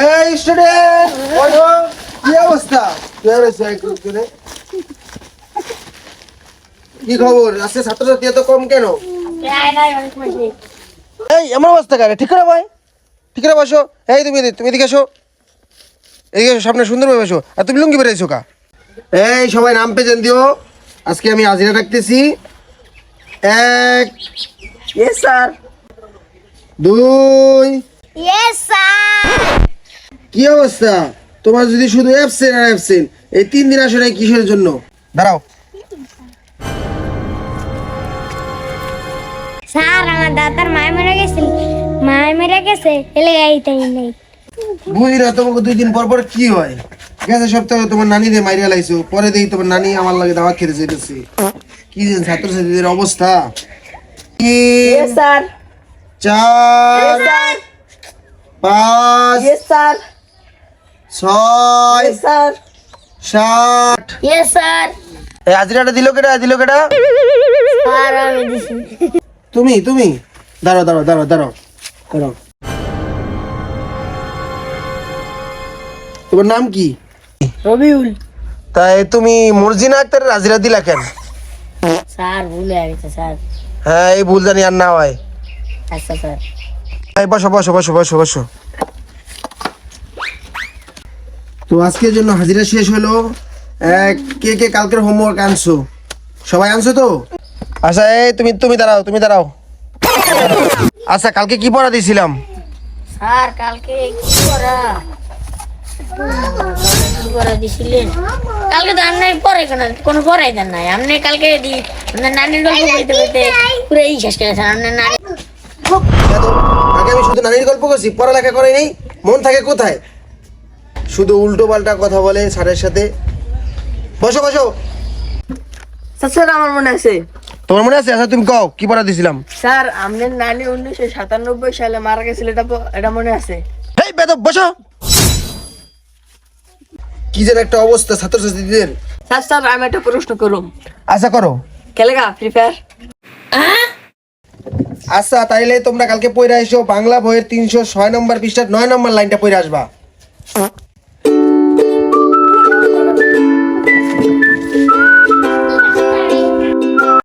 এই স্টুডেন্ট ওঠো কি অবস্থা? কি করে? খবর? আজকে ছাত্রছাত্রী এত কম কেন? এই এমন অবস্থা কেন? ঠিক করে ভাই ঠিক করে বসো। এই তুমি তুমি এদিকে এসো। এদিকে এসো সামনে সুন্দরভাবে বসো। আর তুমি লুঙ্গি বেরিয়েছো কা এই সবাই নাম পেজেন দিও। আজকে আমি হাজিরা রাখতেছি এক। ইয়েস স্যার দুই। ইয়েস স্যার কি অবস্থা? তোমার যদি শুধু অ্যাবসেন্ট আর অ্যাবসেন্ট এই তিন দিন আসলে কিসের জন্য? দাঁড়াও। স্যার আমার দাদার মায় মেরে গেছে। মায় মেরে গেছে এলে এইটাই নেই। বুঝি না তোমাকে দুই দিন পর পর কি হয়? গেছে সপ্তাহে তোমার নানি দিয়ে মাইরিয়া লাইছো পরে দেখি তোমার নানি আমার লাগে দাওয়াত খেতে যেতেছে কি দিন ছাত্রছাত্রীদের অবস্থা। তিন ইয়েস স্যার চার স্যার পাঁচ স্যার ছয় স্যার সাত। ইয়েস স্যার এই হাজিরাটা দিল কেটা দিল কেটা স্যার আমি দিছি। তুমি তুমি। দাঁড়াও দাঁড়াও দাঁড়াও দাঁড়াও। দাঁড়াও। তোমার নাম কি? রবিউল। তাই তুমি মর্জিনা আক্তারের হাজিরা দিলা কেন? স্যার ভুলে গেছে স্যার। হ্যাঁ এই ভুল জানি আর না হয়। আচ্ছা স্যার। এই বসো বসো বসো বসো বসো। তো আজকের জন্য হাজিরা শেষ হলো। কে কে কালকের হোমওয়ার্ক আনছো? সবাই আনছো তো? আচ্ছা এই তুমি তুমি দাঁড়াও তুমি দাঁড়াও। আচ্ছা কালকে কি পড়া দিয়েছিলাম স্যার কালকে কি দিছিলেন? কালকে তো কোনো? কোনো পড়াই দেন নাই। আপনি কালকে দি আপনার নানির গল্প বলতে বলতে পুরো এই শেষ করেছেন আপনার নানি আগে আমি শুধু নানির গল্প করছি পড়ালেখা করে নেই মন থাকে কোথায়? শুধু উল্টো পাল্টা কথা বলে স্যারের সাথে। বসো বসো। স্যার আমার মনে আছে। তোমার মনে আছে? আচ্ছা তুমি কও কি পড়া দিয়েছিলাম স্যার আপনার নানি উনিশশো সাতানব্বই সালে মারা গেছিল এটা এটা মনে আছে। এই বেদব বসো। কি যেন একটা অবস্থা ছাত্রছাত্রীদের। স্যার স্যার আমি একটা প্রশ্ন করুম। আশা করো। খেলেগা ফ্রি ফায়ার আচ্ছা তাইলে তোমরা কালকে পড়ে আসো বাংলা বইয়ের তিনশো ছয় নম্বর পৃষ্ঠার নয় নম্বর লাইনটা পড়ে আসবা।